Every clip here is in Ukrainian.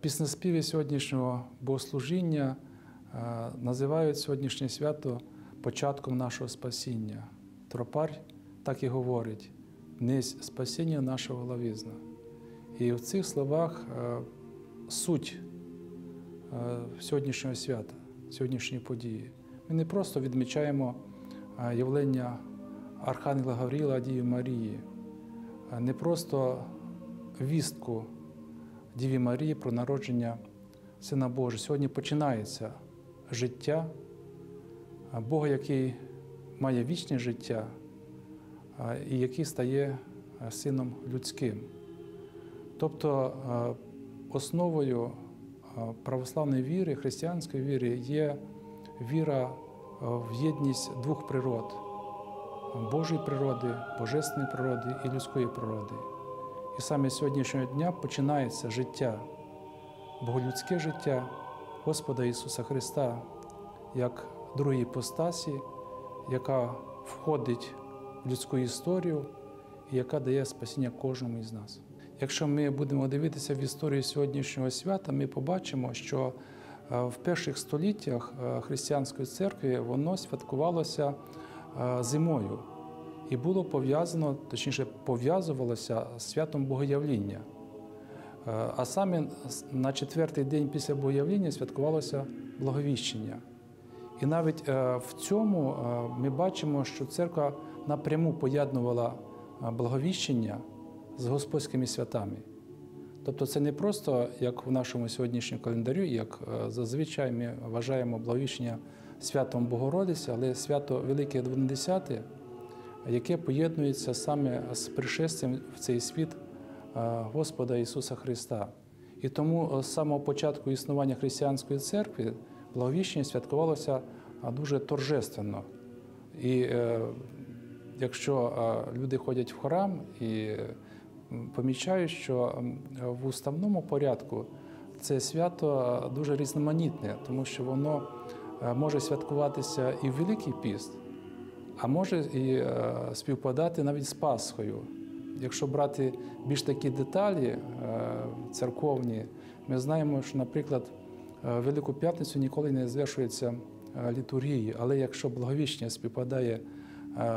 Піснеспіви сьогоднішнього богослужіння е, називають сьогоднішнє свято початком нашого спасіння. Тропар так і говорить: «Днесь спасіння нашого лавізна. І в цих словах е, суть е, сьогоднішнього свята, сьогоднішньої події. Ми не просто відмічаємо явлення Архангела Гавріла Діви Марії, не просто вістку Діві Марії про народження Сина Божого. Сьогодні починається життя Бога, який має вічне життя і який стає сином людським. Тобто основою православної віри, християнської віри є віра в єдність двох природ Божої природи, божественної природи і людської природи. І саме з сьогоднішнього дня починається життя, боголюдське життя Господа Ісуса Христа, як другій постасі, яка входить в людську історію і яка дає спасіння кожному із нас. Якщо ми будемо дивитися в історію сьогоднішнього свята, ми побачимо, що е, в перших століттях е, християнської церкви воно святкувалося е, зимою і було пов'язано, точніше, пов'язувалося з святом Богоявління. Е, А саме на четвертий день після Богоявління святкувалося благовіщення. І навіть е, в цьому е, ми бачимо, що церква напряму поєднувала благовіщення з господськими святами. Тобто це не просто як в нашому сьогоднішньому календарю, як зазвичай ми вважаємо благовіщення святом Богородиці, але свято Велике Дванадесяте, яке поєднується саме з пришестям в цей світ е, Господа Ісуса Христа. І тому з самого початку існування християнської церкви благовіщення святкувалося е, дуже торжественно. І е, якщо люди ходять в храм і помічають, що в уставному порядку це свято дуже різноманітне, тому що воно може святкуватися і в Великий піст, а може і е, співпадати навіть з Пасхою. Якщо брати більш такі деталі е, церковні, ми знаємо, що, наприклад, е, Велику П'ятницю ніколи не звершується літургії, але якщо благовіщення співпадає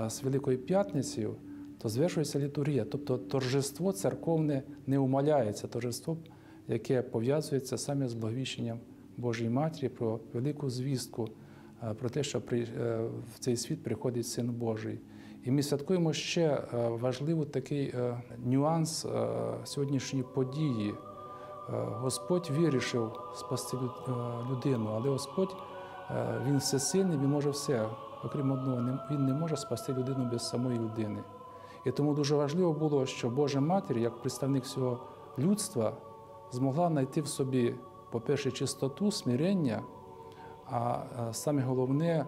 з Великою П'ятницею, то звершується літургія. Тобто торжество церковне не умаляється, торжество, яке пов'язується саме з благовіщенням Божої Матері про велику звістку, про те, що е, в цей світ приходить Син Божий. І ми святкуємо ще е, важливий такий е, нюанс е, сьогоднішньої події. Е, Господь вирішив спасти е, людину, але Господь е, Він всесильний, Він може все. Окрім одного, Він не може спасти людину без самої людини. І тому дуже важливо було, що Божа Матір, як представник всього людства, змогла знайти в собі, по-перше, чистоту, смирення, а е, саме головне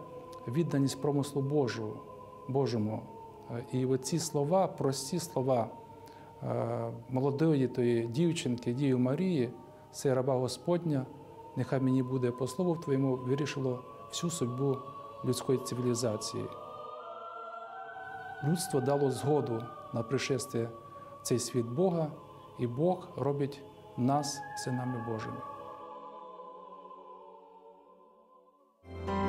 відданість промислу Божу, Божому. Е, І оці слова, прості слова е, молодої тої дівчинки, Діви Марії, це раба Господня, нехай мені буде по слову Твоєму, вирішило всю судьбу людської цивілізації. Людство дало згоду на пришестя цей світ Бога, і Бог робить нас синами Божими. Thank you